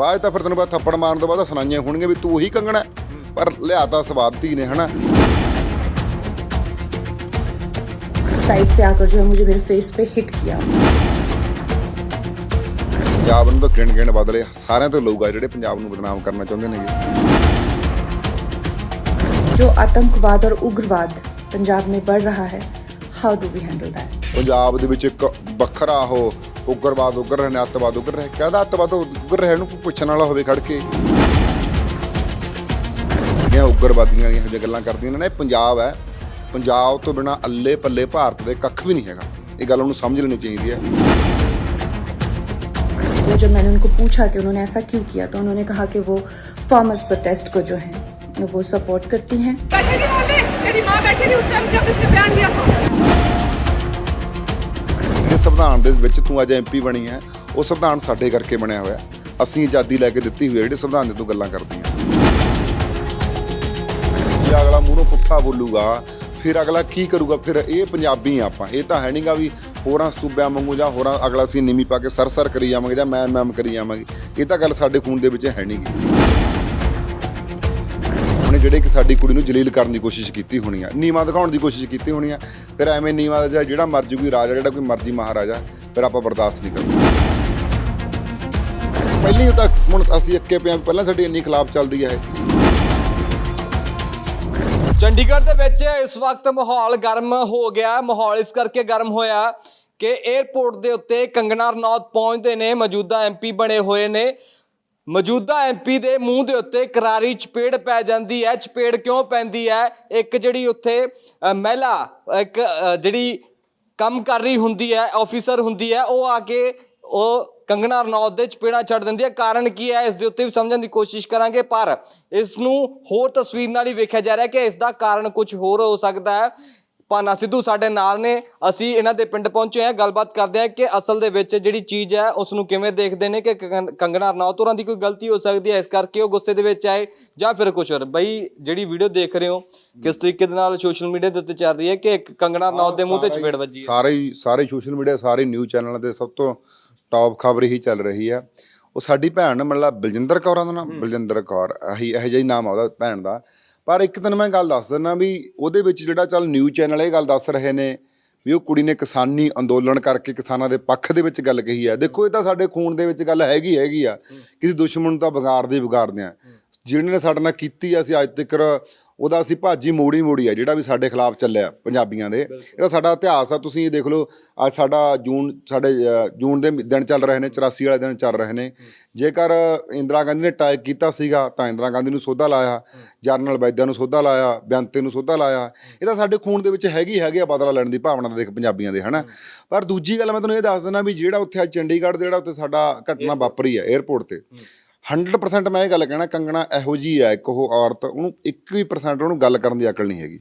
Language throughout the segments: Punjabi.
ਬਾਅਦ 'ਚ ਤਾਂ ਫਿਰ ਤੈਨੂੰ ਪਤਾ ਥੱਪੜ ਮਾਰਨ ਤੋਂ ਬਾਅਦ ਸੁਣਾਈਆਂ ਹੋਣਗੀਆਂ ਵੀ ਤੂੰ ਉਹੀ ਕੰਗਣਾ ਹੈ। ਪਰ ਲਿਆਤਾ ਸਵਾਦ ਧੀ ਨੇ ਹਨਾ साइड से आकर जो है मुझे मेरे फेस पे हिट किया ਪੰਜਾਬ ਨੂੰ ਤਾਂ ਗਿਣ ਗਿਣ ਬਦਲੇ ਸਾਰਿਆਂ ਤੋਂ ਲੋਕ ਆ ਜਿਹੜੇ ਪੰਜਾਬ ਨੂੰ ਬਦਨਾਮ ਕਰਨਾ ਚਾਹੁੰਦੇ ਨੇਗੇ जो आतंकवाद और उग्रवाद पंजाब में बढ़ रहा है how do we handle that Punjab ਦੇ ਵਿੱਚ ਇੱਕ ਵੱਖਰਾ ਉਹ ਉਗਰਵਾਦ ਉਗਰ ਰਹੇ ਨੇ ਅੱਤਵਾਦ ਉਗਰ ਰਹੇ ਕਹਿੰਦਾ ਅੱਤਵਾਦ ਉਗਰ ਰਹੇ ਨੂੰ ਕੋਈ ਪੁੱਛਣ ਵਾਲਾ ਹੋਵੇ ਖੜ ਕੇ ਇਹ ਉਗਰਵਾਦੀਆਂ ਦੀਆਂ ਇਹੋ ਜਿਹੀਆਂ ਗੱਲਾਂ ਕਰਦੀਆਂ ਨੇ ਇਹ ਪੰਜਾਬ ਹੈ ਪੰਜਾਬ ਤੋਂ ਬਿਨਾ ਅੱਲੇ ਪੱਲੇ ਭਾਰਤ ਦੇ ਕੱਖ ਵੀ ਨਹੀਂ ਹੈਗਾ ਇਹ ਗੱਲ ਉਹਨੂੰ ਸਮਝ ਲੈਣੀ ਚਾਹੀਦੀ ਹੈ वो जब मैंने उनको पूछा कि उन्होंने ऐसा क्यों किया तो उन्होंने कहा कि वो फार्मर्स प्रोटेस्ट को जो है वो सपोर्ट करती हैं ਸੰਵਿਧਾਨ ਦੇ ਵਿੱਚ ਤੂੰ ਅੱਜ ਐਮਪੀ ਬਣੀ ਹੈ, ਉਹ ਸੰਵਿਧਾਨ ਸਾਡੇ ਕਰਕੇ ਬਣਿਆ ਹੋਇਆ ਅਸੀਂ ਆਜ਼ਾਦੀ ਲੈ ਕੇ ਦਿੱਤੀ ਹੋਈ ਹੈ, ਜਿਹੜੇ ਸੰਵਿਧਾਨ ਦੇ ਤੂੰ ਗੱਲਾਂ ਕਰਦੀਆਂ। ਜੇ ਅਗਲਾ ਮੂੰਹੋਂ ਪੁੱਠਾ ਬੋਲੂਗਾ, ਫਿਰ ਅਗਲਾ ਕੀ ਕਰੂਗਾ? ਫਿਰ ਇਹ ਪੰਜਾਬੀ ਆ ਆਪਾਂ। ਇਹ ਤਾਂ ਹੈ ਨਹੀਂਗਾ ਵੀ ਹੋਰਾਂ ਸੂਬਿਆਂ ਵਾਂਗੂ ਜਾਂ ਹੋਰਾਂ ਅਗਲਾ ਅਸੀਂ ਨੀਵੀਂ ਪਾ ਕੇ ਸਰਸਰ ਕਰੀ ਜਾਵਾਂਗੇ ਜਾਂ ਮੈਂ ਮੈਮ ਕਰੀ ਜਾਵਾਂਗੇ। ਇਹ ਤਾਂ ਗੱਲ ਸਾਡੇ ਖੂਨ ਦੇ ਵਿੱਚ ਹੈ ਨਹੀਂਗੀ ਉਹਨੇ ਜਿਹੜੇ ਕਿ ਸਾਡੀ ਕੁੜੀ ਨੂੰ ਜਲੀਲ ਕਰਨ ਦੀ ਕੋਸ਼ਿਸ਼ ਕੀਤੀ ਹੋਣੀ ਆ। ਨੀਵਾ ਦਿਖਾਉਣ ਦੀ ਕੋਸ਼ਿਸ਼ ਕੀਤੀ ਹੋਣੀ ਆ। ਫਿਰ ਐਵੇਂ ਨੀਵਾ ਦਾ ਜਿਹੜਾ ਮਰਜ਼ੀ ਕੋਈ ਰਾਜਾ, ਜਿਹੜਾ ਕੋਈ ਮਰਜ਼ੀ ਮਹਾਰਾਜਾ, ਫਿਰ ਆਪਾਂ ਬਰਦਾਸ਼ਤ ਨਹੀਂ ਕਰ ਸਕਦੇ। ਪਹਿਲੀ ਤਾਂ ਹੁਣ ਅਸੀਂ ਅੱਕੇ ਪਿਆ ਪਹਿਲਾਂ ਸਾਡੀ ਇੰਨੀ ਖਿਲਾਫ ਚੱਲਦੀ ਹੈ ਚੰਡੀਗੜ੍ਹ ਦੇ ਵਿੱਚ ਇਸ ਵਕਤ ਮਾਹੌਲ ਗਰਮ ਹੋ ਗਿਆ। ਮਾਹੌਲ ਇਸ ਕਰਕੇ ਗਰਮ ਹੋਇਆ ਕਿ 에ਅਰਪੋਰਟ ਦੇ ਉੱਤੇ ਕੰਗਨਾ ਰਣੌਤ ਪਹੁੰਚਦੇ ਨੇ। ਮੌਜੂਦਾ ਐਮਪੀ ਬਣੇ ਹੋਏ ਨੇ। ਮੌਜੂਦਾ ਐਮਪੀ ਦੇ ਮੂੰਹ ਦੇ ਉੱਤੇ ਕਰਾਰੀ ਚਪੇੜ ਪੈ ਜਾਂਦੀ ਹੈ। ਚਪੇੜ ਕਿਉਂ ਪੈਂਦੀ ਹੈ? ਇੱਕ ਜਿਹੜੀ ਉੱਥੇ ਮਹਿਲਾ, ਇੱਕ ਜਿਹੜੀ ਕੰਮ ਕਰ ਰਹੀ ਹੁੰਦੀ ਹੈ ਆਫੀਸਰ ਹੁੰਦੀ ਹੈ, ਉਹ ਆ ਕੇ ਉਹ ਕੰਗਣਾ ਰਣੌਤ ਦੇ ਚਪੇੜਾਂ ਛੱਡ ਦਿੰਦੀ ਹੈ। ਕਾਰਨ ਕੀ ਹੈ? ਇਸ ਦੇ ਉੱਤੇ ਵੀ ਸਮਝਣ ਦੀ ਕੋਸ਼ਿਸ਼ ਕਰਾਂਗੇ, ਪਰ ਇਸ ਨੂੰ ਹੋਰ ਤਸਵੀਰ ਨਾਲ ਹੀ ਵੇਖਿਆ ਜਾ ਰਿਹਾ ਕਿ ਇਸ ਦਾ ਕਾਰਨ ਕੁਝ ਹੋਰ ਹੋ ਸਕਦਾ ਹੈ। ਪਾਨਾ ਸਿੱਧੂ ਸਾਡੇ ਨਾਲ ਨੇ। ਅਸੀਂ ਇਹਨਾਂ ਦੇ ਪਿੰਡ ਪਹੁੰਚੇ ਹਾਂ ਗੱਲਬਾਤ ਕਰਦੇ ਹਾਂ ਕਿ ਅਸਲ ਦੇ ਵਿੱਚ ਜਿਹੜੀ ਚੀਜ਼ ਹੈ ਉਸ ਨੂੰ ਕਿਵੇਂ ਦੇਖਦੇ ਨੇ ਕਿ ਕੰਗ- ਕੰਗਨਾ ਰਣੌਤ ਹੋਰਾਂ ਦੀ ਕੋਈ ਗਲਤੀ ਹੋ ਸਕਦੀ ਹੈ ਇਸ ਕਰਕੇ ਉਹ ਗੁੱਸੇ ਦੇ ਵਿੱਚ ਆਏ ਜਾਂ ਫਿਰ ਕੁਝ ਹੋਰ। ਬਈ ਜਿਹੜੀ ਵੀਡੀਓ ਦੇਖ ਰਹੇ ਹੋ ਕਿਸ ਤਰੀਕੇ ਦੇ ਨਾਲ ਸੋਸ਼ਲ ਮੀਡੀਆ ਦੇ ਉੱਤੇ ਚੱਲ ਰਹੀ ਹੈ ਕਿ ਇੱਕ ਕੰਗਨਾ ਰਣੌਤ ਦੇ ਮੂੰਹ ਤੇ ਚਪੇੜ ਵੱਜੀ ਹੈ? ਸਾਰੇ ਹੀ ਸਾਰੇ ਸੋਸ਼ਲ ਮੀਡੀਆ ਸਾਰੇ ਨਿਊਜ਼ ਚੈਨਲਾਂ ਤੇ ਸਭ ਤੋਂ ਟੌਪ ਖਬਰ ਹੀ ਚੱਲ ਰਹੀ ਆ ਉਹ ਸਾਡੀ ਭੈਣ ਮਤਲਬ ਬਲਜਿੰਦਰ ਕੌਰਾਂ ਦਾ ਨਾਮ। ਬਲਜਿੰਦਰ ਕੌਰ ਇਹੀ ਇਹੋ ਜਿਹਾ ਹੀ ਨਾਮ ਆ ਉਹਦਾ ਭੈਣ ਦਾ। ਪਰ ਇੱਕ ਦਿਨ ਮੈਂ ਗੱਲ ਦੱਸ ਦਿੰਦਾ ਵੀ ਉਹਦੇ ਵਿੱਚ ਜਿਹੜਾ ਚੱਲ ਨਿਊਜ਼ ਚੈਨਲ ਇਹ ਗੱਲ ਦੱਸ ਰਹੇ ਨੇ ਵੀ ਉਹ ਕੁੜੀ ਨੇ ਕਿਸਾਨੀ ਅੰਦੋਲਨ ਕਰਕੇ ਕਿਸਾਨਾਂ ਦੇ ਪੱਖ ਦੇ ਵਿੱਚ ਗੱਲ ਕਹੀ ਆ ਦੇਖੋ ਇਹ ਤਾਂ ਸਾਡੇ ਖੂਨ ਦੇ ਵਿੱਚ ਗੱਲ ਹੈਗੀ ਹੈਗੀ ਆ। ਕਿਸੇ ਦੁਸ਼ਮਣ ਨੂੰ ਤਾਂ ਵਿਗਾੜਦੇ ਹੀ ਵਿਗਾੜਦੇ ਆ। ਜਿਹਨੇ ਨੇ ਸਾਡੇ ਨਾਲ ਕੀਤੀ ਆ ਅਸੀਂ ਅੱਜ ਤੱਕ ਉਹਦਾ ਅਸੀਂ ਭਾਜੀ ਮੋੜੀ ਮੋੜੀ ਆ ਜਿਹੜਾ ਵੀ ਸਾਡੇ ਖਿਲਾਫ ਚੱਲਿਆ ਪੰਜਾਬੀਆਂ ਦੇ। ਇਹ ਤਾਂ ਸਾਡਾ ਇਤਿਹਾਸ ਆ ਤੁਸੀਂ ਇਹ ਦੇਖ ਲਓ ਅੱਜ ਸਾਡਾ ਜੂਨ ਸਾਡੇ ਜੂਨ ਦੇ ਦਿਨ ਚੱਲ ਰਹੇ ਨੇ 84 ਵਾਲੇ ਦਿਨ ਚੱਲ ਰਹੇ ਨੇ। ਜੇਕਰ ਇੰਦਰਾ ਗਾਂਧੀ ਨੇ ਅਟੈਕ ਕੀਤਾ ਸੀਗਾ ਤਾਂ ਇੰਦਰਾ ਗਾਂਧੀ ਨੂੰ ਸੋਧਾ ਲਾਇਆ ਜਰਨਲ ਵੈਦਿਆ ਨੂੰ ਸੋਧਾ ਲਾਇਆ ਬੇਅੰਤੇ ਨੂੰ ਸੋਧਾ ਲਾਇਆ। ਇਹ ਤਾਂ ਸਾਡੇ ਖੂਨ ਦੇ ਵਿੱਚ ਹੈਗੀ ਹੈਗੀ ਆ ਬਦਲਾ ਲੈਣ ਦੀ ਭਾਵਨਾ ਦੇਖ ਪੰਜਾਬੀਆਂ ਦੇ ਹਨਾ? ਪਰ ਦੂਜੀ ਗੱਲ ਮੈਂ ਤੁਹਾਨੂੰ ਇਹ ਦੱਸ ਦਿੰਦਾ ਵੀ ਜਿਹੜਾ ਉੱਥੇ ਅੱਜ ਚੰਡੀਗੜ੍ਹ ਦੇ ਜਿਹੜਾ ਉੱਥੇ ਸਾਡਾ ਘਟਨਾ ਵਾਪਰੀ ਹੈ 에ਅਰਪੋਰਟ ਤੇ 100% ਮੈਂ ਇਹ ਗੱਲ ਕਹਿਣਾ ਕੰਗਣਾ ਇਹੋ ਜੀ ਹੈ ਇੱਕ ਉਹ ਔਰਤ ਉਹਨੂੰ 1% ਉਹਨੂੰ ਗੱਲ ਕਰਨ ਦੀ ਅਕਲ ਨਹੀਂ ਹੈਗੀ।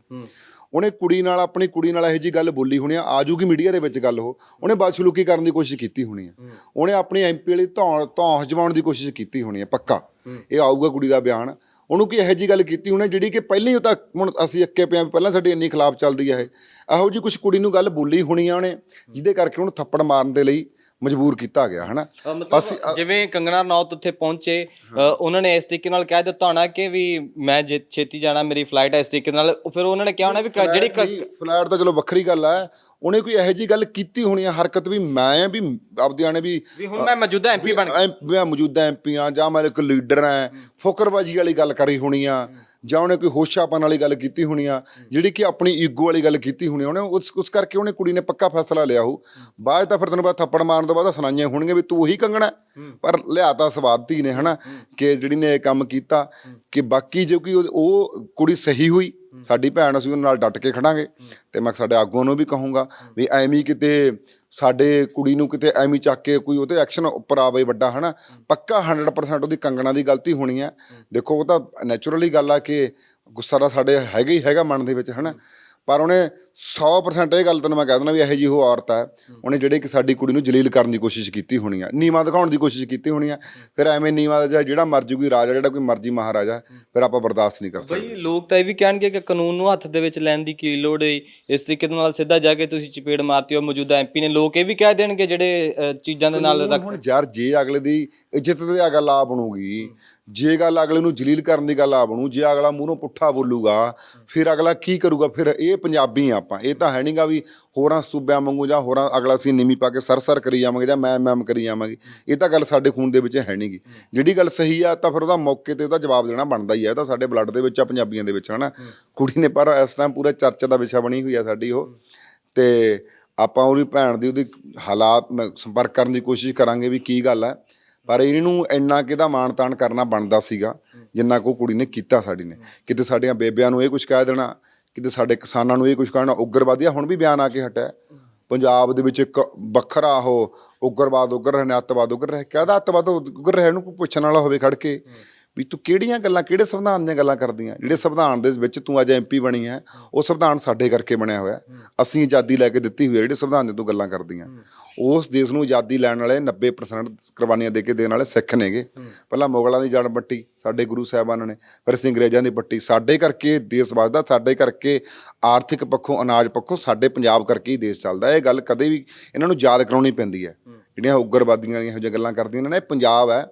ਉਹਨੇ ਕੁੜੀ ਨਾਲ ਆਪਣੀ ਕੁੜੀ ਨਾਲ ਇਹੋ ਜੀ ਗੱਲ ਬੋਲੀ ਹੋਣੀ ਆ ਆਜੂਗੀ ਮੀਡੀਆ ਦੇ ਵਿੱਚ ਗੱਲ ਉਹ। ਉਹਨੇ ਬਦਸਲੂਕੀ ਕਰਨ ਦੀ ਕੋਸ਼ਿਸ਼ ਕੀਤੀ ਹੋਣੀ ਆ। ਉਹਨੇ ਆਪਣੀ ਐਮਪੀ ਵਾਲੀ ਧੌਣ ਧੌਂ ਜਮਾਉਣ ਦੀ ਕੋਸ਼ਿਸ਼ ਕੀਤੀ ਹੋਣੀ ਆ ਪੱਕਾ। ਇਹ ਆਊਗਾ ਕੁੜੀ ਦਾ ਬਿਆਨ। ਉਹਨੂੰ ਕੀ ਇਹੋ ਜੀ ਗੱਲ ਕੀਤੀ ਹੋਣੀ ਜਿਹੜੀ ਕਿ ਪਹਿਲਾਂ ਹੀ ਉਹ ਤਾਂ ਹੁਣ ਅਸੀਂ ਅੱਕੇ ਪਿਆ ਪਹਿਲਾਂ ਸਾਡੀ ਇੰਨੀ ਖਿਲਾਫ ਚੱਲਦੀ ਆ ਇਹ। ਇਹੋ ਜੀ ਕੁਝ ਕੁੜੀ ਨੂੰ ਗੱਲ ਬੋਲੀ ਹੋਣੀ ਆ ਉਹਨੇ ਜਿਹਦੇ ਕਰਕੇ ਉਹਨੂੰ ਥੱਪੜ ਮਾਰਨ ਦੇ ਲਈ ਮਜਬੂਰ ਕੀਤਾ ਗਿਆ ਹਨਾ? ਮਤਲਬ ਜਿਵੇਂ ਕੰਗਨਾ ਰਣੌਤ ਉੱਥੇ ਪਹੁੰਚੇ ਅ, ਉਹਨਾਂ ਨੇ ਇਸ ਤਰੀਕੇ ਨਾਲ ਕਹਿ ਦਿੱਤਾ ਹੋਣਾ ਕਿ ਵੀ ਮੈਂ ਜੇ- ਛੇਤੀ ਜਾਣਾ ਮੇਰੀ ਫਲਾਈਟ ਹੈ ਇਸ ਤਰੀਕੇ ਨਾਲ। ਉਹ ਫਿਰ ਉਹਨਾਂ ਨੇ ਕਿਹਾ ਹੋਣਾ ਵੀ ਕ- ਜਿਹੜੀ ਕ- ਫਲੈਟ ਤਾਂ ਚਲੋ ਵੱਖਰੀ ਗੱਲ ਹੈ ਉਹਨੇ ਕੋਈ ਇਹੋ ਜੀ ਗੱਲ ਕੀਤੀ ਹੋਣੀ ਆ ਹਰਕਤ ਵੀ ਮੈਂ ਵੀ ਆਪਦਿਆਂ ਨੇ ਵੀ ਵੀ ਹੁਣ ਮੈਂ ਮੌਜੂਦਾ ਐਮਪੀ ਬਣ ਐਮ- ਮੈਂ ਮੌਜੂਦਾ ਐਮਪੀ ਆ ਜਾਂ ਮੈਂ ਇੱਕ ਲੀਡਰ ਆ ਫੁਕਰਬਾਜੀ ਵਾਲੀ ਗੱਲ ਕਰੀ ਹੋਣੀ ਆ। ਜਾਂ ਉਹਨੇ ਕੋਈ ਹੋਸ਼ਾਪਨ ਵਾਲੀ ਗੱਲ ਕੀਤੀ ਹੋਣੀ ਆ ਜਿਹੜੀ ਕਿ ਆਪਣੀ ਈਗੋ ਵਾਲੀ ਗੱਲ ਕੀਤੀ ਹੋਣੀ। ਉਹਨੇ ਉਸ ਉਸ ਕਰਕੇ ਉਹਨੇ ਕੁੜੀ ਨੇ ਪੱਕਾ ਫੈਸਲਾ ਲਿਆ ਹੋ। ਬਾਅਦ ਤਾਂ ਫਿਰ ਤੈਨੂੰ ਪਤਾ ਥੱਪੜ ਮਾਰਨ ਤੋਂ ਬਾਅਦ ਸੁਣਾਈਆਂ ਹੋਣਗੀਆਂ ਵੀ ਤੂੰ ਉਹੀ ਕੰਗਣਾ। ਪਰ ਲਿਆਤਾ ਸਵਾਦ ਧੀ ਨੇ ਹਨਾ ਕਿ ਜਿਹੜੀ ਨੇ ਇਹ ਕੰਮ ਕੀਤਾ ਕਿ ਬਾਕੀ ਜੇ ਕੋਈ ਉਹ- ਕੁੜੀ ਸਹੀ ਹੋਈ ਸਾਡੀ ਭੈਣ ਅਸੀਂ ਉਹਨਾਂ ਨਾਲ ਡਟ ਕੇ ਖੜਾਂਗੇ ਤੇ ਮੈਂ ਸਾਡੇ ਆਗੂਆਂ ਨੂੰ ਵੀ ਕਹੂੰਗਾ ਵੀ ਐਵੇਂ ਕਿਤੇ ਸਾਡੇ ਕੁੜੀ ਨੂੰ ਕਿਤੇ ਐਵੇਂ ਚੱਕ ਕੇ ਕੋਈ ਉਹਤੇ ਐਕਸ਼ਨ ਉੱਪਰ ਆਵੇ ਵੱਡਾ, ਹਨਾ? ਪੱਕਾ 100% ਉਹਦੀ ਕੰਗਣਾ ਦੀ ਗਲਤੀ ਹੋਣੀ ਹੈ ਦੇਖੋ, ਉਹ ਤਾਂ ਨੇਚਰਲੀ ਗੱਲ ਆ ਕਿ ਗੁੱਸਾ ਤਾਂ ਸਾਡੇ ਹੈਗਾ ਹੀ ਹੈਗਾ ਮਨ ਦੇ ਵਿੱਚ, ਹਨਾ? ਪਰ ਉਹਨੇ 100% ਇਹ ਗੱਲ ਤੈਨੂੰ ਮੈਂ ਕਹਿ ਦਿੰਦਾ ਵੀ ਇਹੋ ਜਿਹੀ ਉਹ ਔਰਤ ਹੈ ਉਹਨੇ ਜਿਹੜੇ ਕਿ ਸਾਡੀ ਕੁੜੀ ਨੂੰ ਜਲੀਲ ਕਰਨ ਦੀ ਕੋਸ਼ਿਸ਼ ਕੀਤੀ ਹੋਣੀ ਆ ਨੀਵਾ ਦਿਖਾਉਣ ਦੀ ਕੋਸ਼ਿਸ਼ ਕੀਤੀ ਹੋਣੀ ਆ ਫਿਰ ਐਵੇਂ ਨੀਵਾ ਦਾ ਜਿਹੜਾ ਮਰਜ਼ੀ ਕੋਈ ਰਾਜਾ ਜਿਹੜਾ ਕੋਈ ਮਰਜ਼ੀ ਮਹਾਰਾਜਾ ਫਿਰ ਆਪਾਂ ਬਰਦਾਸ਼ਤ ਨਹੀਂ ਕਰ ਸਕਦੇ। ਬਈ ਲੋਕ ਤਾਂ ਇਹ ਵੀ ਕਹਿਣਗੇ ਕਿ ਕਾਨੂੰਨ ਨੂੰ ਹੱਥ ਦੇ ਵਿੱਚ ਲੈਣ ਦੀ ਕੀ ਲੋੜ ਹੈ ਇਸ ਤਰੀਕੇ ਦੇ ਨਾਲ ਸਿੱਧਾ ਜਾ ਕੇ ਤੁਸੀਂ ਚਪੇੜ ਮਾਰਤੀ ਹੋ ਮੌਜੂਦਾ ਐਮਪੀ ਨੇ ਲੋਕ ਇਹ ਵੀ ਕਹਿ ਦੇਣਗੇ ਜਿਹੜੇ ਚੀਜ਼ਾਂ ਦੇ ਨਾਲ ਰੱਖ ਹੁਣ ਯਾਰ ਜੇ ਅਗਲੇ ਦੀ ਇੱਜ਼ਤ ਤੇ ਆ ਗੱਲ ਆ ਬਣੂਗੀ ਜੇ ਗੱਲ ਅਗਲੇ ਨੂੰ ਜਲੀਲ ਕਰਨ ਦੀ ਗੱਲ ਆ ਬਣੂ ਜੇ ਅਗਲਾ ਮੂੰਹੋਂ ਪੁੱਠਾ ਬੋਲੂਗਾ ਫਿਰ ਅਗਲਾ ਕੀ ਕਰੂਗਾ? ਫਿਰ ਇਹ ਪੰਜਾਬੀ ਆ ਆਪਾਂ। ਇਹ ਤਾਂ ਹੈ ਨਹੀਂਗਾ ਵੀ ਹੋਰਾਂ ਸੂਬਿਆਂ ਵਾਂਗੂ ਜਾਂ ਹੋਰਾਂ ਅਗਲਾ ਅਸੀਂ ਨੀਵੀਂ ਪਾ ਕੇ ਸਰਸਰ ਕਰੀ ਜਾਵਾਂਗੇ ਜਾਂ ਮੈਂ ਮੈਮ ਕਰੀ ਜਾਵਾਂਗੇ। ਇਹ ਤਾਂ ਗੱਲ ਸਾਡੇ ਖੂਨ ਦੇ ਵਿੱਚ ਹੈ ਨਹੀਂਗੀ। ਜਿਹੜੀ ਗੱਲ ਸਹੀ ਆ ਤਾਂ ਫਿਰ ਉਹਦਾ ਮੌਕੇ ਤੇ ਉਹਦਾ ਜਵਾਬ ਦੇਣਾ ਬਣਦਾ ਹੀ ਆ। ਇਹ ਤਾਂ ਸਾਡੇ ਬਲੱਡ ਦੇ ਵਿੱਚ ਆ, ਪੰਜਾਬੀਆਂ ਦੇ ਵਿੱਚ, ਹਨਾ? ਕੁੜੀ ਨੇ ਪਰ ਇਸ ਟਾਈਮ ਪੂਰਾ ਚਰਚਾ ਦਾ ਵਿਸ਼ਾ ਬਣੀ ਹੋਈ ਆ ਸਾਡੀ ਉਹ। ਤੇ ਆਪਾਂ ਉਹਦੀ ਭੈਣ ਦੀ ਉਹਦੀ ਹਾਲਾਤ ਸੰਪਰਕ ਕਰਨ ਦੀ ਕੋਸ਼ਿਸ਼ ਕਰਾਂਗੇ ਵੀ ਕੀ ਗੱਲ ਹੈ ਪਰ ਇਹਨੂੰ ਇੰਨਾ ਕਿਹਦਾ ਮਾਣ ਤਾਣ ਕਰਨਾ ਬਣਦਾ ਸੀਗਾ, ਜਿੰਨਾ ਕੋ ਕੁੜੀ ਨੇ ਕੀਤਾ ਸਾਡੀ ਨੇ। ਕਿਤੇ ਸਾਡੀਆਂ ਬੇਬਿਆਂ ਨੂੰ ਇਹ ਕੁਝ ਕਹਿ ਦੇਣਾ ਕਿਤੇ ਸਾਡੇ ਕਿਸਾਨਾਂ ਨੂੰ ਇਹ ਕੁਝ ਕਹਿਣਾ ਆ, ਹੁਣ ਵੀ ਬਿਆਨ ਆ ਕੇ ਹਟਿਆ। ਪੰਜਾਬ ਦੇ ਵਿੱਚ ਇੱਕ ਵੱਖਰਾ ਉਹ, ਉਗਰਵਾਦ ਉਗਰ ਰਹੇ ਨੇ, ਅੱਤਵਾਦ ਉਗਰ ਰਹੇ, ਕਿਹਦਾ ਅੱਤਵਾਦ ਉਗਰ ਰਿਹਾ ਇਹਨੂੰ ਪੁੱਛਣ ਵਾਲਾ ਹੋਵੇ ਖੜ ਕੇ। ਵੀ ਤੂੰ ਕਿਹੜੀਆਂ ਗੱਲਾਂ ਕਿਹੜੇ ਸੰਵਿਧਾਨ ਦੀਆਂ ਗੱਲਾਂ ਕਰਦੀਆਂ? ਜਿਹੜੇ ਸੰਵਿਧਾਨ ਦੇ ਵਿੱਚ ਤੂੰ ਅੱਜ ਐਮਪੀ ਬਣੀ ਹੈ ਉਹ ਸੰਵਿਧਾਨ ਸਾਡੇ ਕਰਕੇ ਬਣਿਆ ਹੋਇਆ। ਅਸੀਂ ਆਜ਼ਾਦੀ ਲੈ ਕੇ ਦਿੱਤੀ ਹੋਈ ਹੈ ਜਿਹੜੇ ਸੰਵਿਧਾਨ ਦੇ ਤੂੰ ਗੱਲਾਂ ਕਰਦੀਆਂ। ਉਸ ਦੇਸ਼ ਨੂੰ ਆਜ਼ਾਦੀ ਲੈਣ ਵਾਲੇ 90% ਕੁਰਬਾਨੀਆਂ ਦੇ ਕੇ ਦੇਣ ਵਾਲੇ ਸਿੱਖ ਨੇਗੇ। ਪਹਿਲਾਂ ਮੁਗਲਾਂ ਦੀ ਜੜ ਪੱਟੀ ਸਾਡੇ ਗੁਰੂ ਸਾਹਿਬਾਨ ਨੇ ਫਿਰ ਅਸੀਂ ਅੰਗਰੇਜ਼ਾਂ ਦੀ ਪੱਟੀ। ਸਾਡੇ ਕਰਕੇ ਦੇਸ਼ ਵੱਸਦਾ ਸਾਡੇ ਕਰਕੇ ਆਰਥਿਕ ਪੱਖੋਂ ਅਨਾਜ ਪੱਖੋਂ ਸਾਡੇ ਪੰਜਾਬ ਕਰਕੇ ਹੀ ਦੇਸ਼ ਚੱਲਦਾ ਇਹ ਗੱਲ ਕਦੇ ਵੀ ਇਹਨਾਂ ਨੂੰ ਯਾਦ ਕਰਾਉਣੀ ਪੈਂਦੀ ਹੈ। ਜਿਹੜੀਆਂ ਉਗਰਵਾਦੀਆਂ ਦੀਆਂ ਇਹੋ ਜਿਹੀਆਂ ਗੱਲਾਂ ਕਰਦੀਆਂ ਨੇ ਇਹ ਪੰਜਾਬ ਹੈ।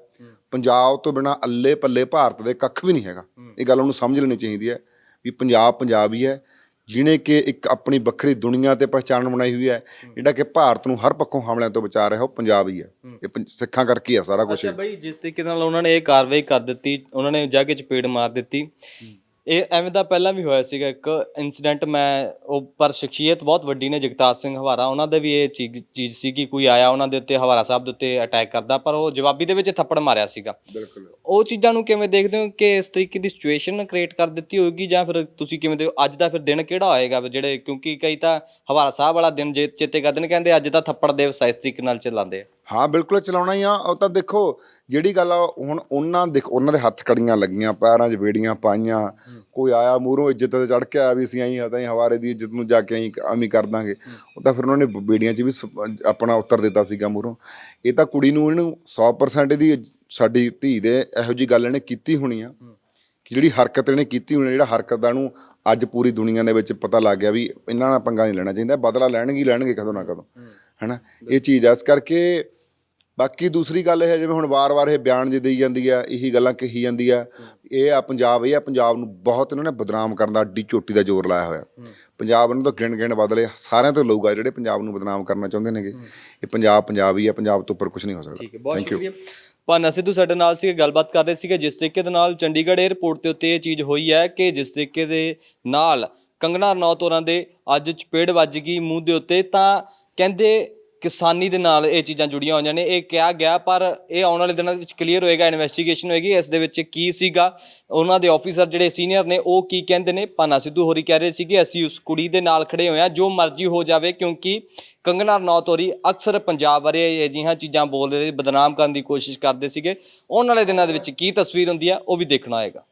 ਪੰਜਾਬ ਤੋਂ ਬਿਨਾ ਅੱਲੇ ਪੱਲੇ ਭਾਰਤ ਦੇ ਕੱਖ ਵੀ ਨਹੀਂ ਹੈਗਾ। ਇਹ ਗੱਲ ਉਹਨੂੰ ਸਮਝ ਲੈਣੀ ਚਾਹੀਦੀ ਹੈ ਵੀ ਪੰਜਾਬ ਪੰਜਾਬ ਹੀ ਹੈ ਜਿਹਨੇ ਕਿ ਇੱਕ ਆਪਣੀ ਵੱਖਰੀ ਦੁਨੀਆ ਤੇ ਪਛਾਣ ਬਣਾਈ ਹੋਈ ਹੈ ਜਿਹੜਾ ਕਿ ਭਾਰਤ ਨੂੰ ਹਰ ਪੱਖੋਂ ਹਮਲਿਆਂ ਤੋਂ ਬਚਾ ਰਿਹਾ ਉਹ ਪੰਜਾਬ ਹੀ ਹੈ। ਇਹ ਸਿੱਖਾਂ ਕਰਕੇ ਹੀ ਆ ਸਾਰਾ ਕੁਝ ਅੱਛਾ ਬਈ ਜਿਸ ਤਰੀਕੇ ਨਾਲ ਉਹਨਾਂ ਨੇ ਇਹ ਕਾਰਵਾਈ ਕਰ ਦਿੱਤੀ ਉਹਨਾਂ ਨੇ ਜਾ ਕੇ ਚਪੇੜ ਮਾਰ ਦਿੱਤੀ। ਇਹ ਐਵੇਂ ਦਾ ਪਹਿਲਾਂ ਵੀ ਹੋਇਆ ਸੀਗਾ ਇੱਕ ਇਨਸੀਡੈਂਟ ਮੈਂ ਉਹ ਪਰ ਸ਼ਖਸੀਅਤ ਬਹੁਤ ਵੱਡੀ ਨੇ ਜਗਤਾਰ ਸਿੰਘ ਹਵਾਰਾ ਉਹਨਾਂ ਦੇ ਵੀ ਇਹ ਚੀਜ਼ ਚੀਜ਼ ਸੀ ਕਿ ਕੋਈ ਆਇਆ ਉਹਨਾਂ ਦੇ ਉੱਤੇ ਹਵਾਰਾ ਸਾਹਿਬ ਦੇ ਉੱਤੇ ਅਟੈਕ ਕਰਦਾ ਪਰ ਉਹ ਜਵਾਬੀ ਦੇ ਵਿੱਚ ਥੱਪੜ ਮਾਰਿਆ ਸੀਗਾ। ਬਿਲਕੁਲ। ਉਹ ਚੀਜ਼ਾਂ ਨੂੰ ਕਿਵੇਂ ਦੇਖਦੇ ਹੋ ਕਿ ਇਸ ਤਰੀਕੇ ਦੀ ਸਿਚੁਏਸ਼ਨ ਕ੍ਰੀਏਟ ਕਰ ਦਿੱਤੀ ਹੋਏਗੀ ਜਾਂ ਫਿਰ ਤੁਸੀਂ ਕਿਵੇਂ ਦੇ ਅੱਜ ਦਾ ਫਿਰ ਦਿਨ ਕਿਹੜਾ ਹੋਏਗਾ ਵੀ ਜਿਹੜੇ ਕਿਉਂਕਿ ਕਈ ਤਾਂ ਹਵਾਰਾ ਸਾਹਿਬ ਵਾਲਾ ਦਿਨ ਜੇ ਚੇਤੇ ਕਰਦੇ ਨੇ ਕਹਿੰਦੇ ਅੱਜ ਦਾ ਥੱਪੜ ਦੇ ਇਸ ਤਰੀਕੇ ਨਾਲ ਚਲਾਉਂਦੇ ਆ। ਹਾਂ ਬਿਲਕੁਲ ਚਲਾਉਣਾ ਹੀ ਆ। ਉਹ ਤਾਂ ਦੇਖੋ ਜਿਹੜੀ ਗੱਲ ਆ ਹੁਣ ਉਹਨਾਂ ਦੇਖ ਉਹਨਾਂ ਦੇ ਹੱਥ ਕੜੀਆਂ ਲੱਗੀਆਂ ਪੈਰਾਂ 'ਚ ਬੇੜੀਆਂ ਪਾਈਆਂ। ਕੋਈ ਆਇਆ ਮੂਹਰੋਂ ਇੱਜ਼ਤ ਤੇ ਚੜ ਕੇ ਆਇਆ ਵੀ ਅਸੀਂ ਐਂ ਤਾਂ ਹਵਾਰੇ ਦੀ ਇੱਜ਼ਤ ਨੂੰ ਜਾ ਕੇ ਐਂ ਆਮੀ ਕਰ ਦਾਂਗੇ। ਉਹ ਤਾਂ ਫਿਰ ਉਹਨਾਂ ਨੇ ਬੇੜੀਆਂ 'ਚ ਵੀ ਆਪਣਾ ਉੱਤਰ ਦਿੱਤਾ ਸੀਗਾ ਮੂਹਰੋਂ। ਇਹ ਤਾਂ ਕੁੜੀ ਨੂੰ ਇਹਨੂੰ 100% ਇਹਦੀ ਸਾਡੀ ਧੀ ਦੇ ਇਹੋ ਜੀ ਗੱਲ ਇਹਨੇ ਕੀਤੀ ਹੋਣੀ ਆ। ਕਿ ਜਿਹੜੀ ਹਰਕਤ ਇਹਨੇ ਕੀਤੀ ਹੋਣੀ ਜਿਹੜਾ ਹਰਕਤ ਦਾ ਨੂੰ ਅੱਜ ਪੂਰੀ ਦੁਨੀਆ ਦੇ ਵਿੱਚ ਪਤਾ ਲੱਗ ਗਿਆ ਵੀ ਇਹਨਾਂ ਨਾਲ ਪੰਗਾ ਨਹੀਂ ਲੈਣਾ ਚਾਹੀਦਾ। ਬਦਲਾ ਲੈਣਗੇ ਹੀ ਲੈਣਗੇ ਕਦੋਂ ਨਾ ਕਦੋਂ। ਹੈਨਾ? ਇਹ ਚੀਜ਼ ਇਸ ਕਰਕੇ ਬਾਕੀ ਦੂਸਰੀ ਗੱਲ ਇਹ ਹੈ ਜਿਵੇਂ ਹੁਣ ਵਾਰ-ਵਾਰ ਇਹ ਬਿਆਨ ਜੇ ਦੇਈ ਜਾਂਦੀ ਆ ਇਹੀ ਗੱਲਾਂ ਕਹੀ ਜਾਂਦੀ ਆ ਇਹ ਆ ਪੰਜਾਬ ਇਹ ਆ ਪੰਜਾਬ ਨੂੰ ਬਹੁਤ ਇਹਨਾਂ ਨੇ ਬਦਨਾਮ ਕਰਨ ਦਾ ਅੱਡੀ ਚੋਟੀ ਦਾ ਜ਼ੋਰ ਲਾਇਆ ਹੋਇਆ। ਪੰਜਾਬ ਨੂੰ ਤਾਂ ਗਿਣ ਗਿਣ ਬਦਲੇ ਸਾਰਿਆਂ ਤੋਂ ਲੋਕ ਆ ਜਿਹੜੇ ਪੰਜਾਬ ਨੂੰ ਬਦਨਾਮ ਕਰਨਾ ਚਾਹੁੰਦੇ ਨੇਗੇ। ਇਹ ਪੰਜਾਬ ਪੰਜਾਬ ਹੀ ਆ ਪੰਜਾਬ ਤੋਂ ਉੱਪਰ ਕੁਝ ਨਹੀਂ ਹੋ ਸਕਦਾ। ਠੀਕ ਹੈ ਬਹੁਤ ਸ਼ੁਕਰੀਆ। ਭਾਨਾ ਸਿੱਧੂ ਸਾਡੇ ਨਾਲ ਸੀ ਗੱਲਬਾਤ ਕਰ ਰਹੇ ਸੀਗੇ ਜਿਸ ਤਰੀਕੇ ਦੇ ਨਾਲ ਚੰਡੀਗੜ੍ਹ 에ਅਰਪੋਰਟ ਦੇ ਉੱਤੇ ਇਹ ਚੀਜ਼ ਹੋਈ ਹੈ ਕਿ ਜਿਸ ਤਰੀਕੇ ਦੇ ਨਾਲ ਕੰਗਨਾ ਰਣੌਤ ਹੋਰਾਂ ਦੇ ਅੱਜ ਚਪੇੜ ਵੱਜ ਗਈ ਮੂੰਹ ਦੇ ਉੱਤੇ ਤਾਂ ਕਹਿੰਦੇ ਕਿਸਾਨੀ ਦੇ ਨਾਲ ਇਹ ਚੀਜ਼ਾਂ ਜੁੜੀਆਂ ਹੋਈਆਂ ਨੇ, ਇਹ ਕਿਹਾ ਗਿਆ, ਪਰ ਇਹ ਆਉਣ ਵਾਲੇ ਦਿਨਾਂ ਦੇ ਵਿੱਚ ਕਲੀਅਰ ਹੋਏਗਾ ਇਨਵੈਸਟੀਗੇਸ਼ਨ ਹੋਏਗੀ, ਇਸ ਦੇ ਵਿੱਚ ਕੀ ਸੀਗਾ, ਉਹਨਾਂ ਦੇ ਆਫੀਸਰ ਜਿਹੜੇ ਸੀਨੀਅਰ ਨੇ, ਉਹ ਕੀ ਕਹਿੰਦੇ ਨੇ, ਭਾਨਾ ਸਿੱਧੂ ਹੋਰੀ ਕਹਿ ਰਹੇ ਸੀਗੇ, ਅਸੀਂ ਉਸ ਕੁੜੀ ਦੇ ਨਾਲ ਖੜੇ ਹੋਏ ਆ ਜੋ ਮਰਜ਼ੀ ਹੋ ਜਾਵੇ, ਕਿਉਂਕਿ ਕੰਗਨਾ ਰਣੌਤ ਹੋਰੀ ਅਕਸਰ ਪੰਜਾਬ ਬਾਰੇ ਅਜਿਹੀਆਂ ਚੀਜ਼ਾਂ ਬੋਲਦੇ, ਬਦਨਾਮ ਕਰਨ ਦੀ ਕੋਸ਼ਿਸ਼ ਕਰਦੇ ਸੀਗੇ, ਆਉਣ ਵਾਲੇ ਦਿਨਾਂ ਦੇ ਵਿੱਚ ਕੀ ਤਸਵੀਰ ਹੁੰਦੀ ਆ ਉਹ ਵੀ ਦੇਖਣਾ ਹੋਏਗਾ।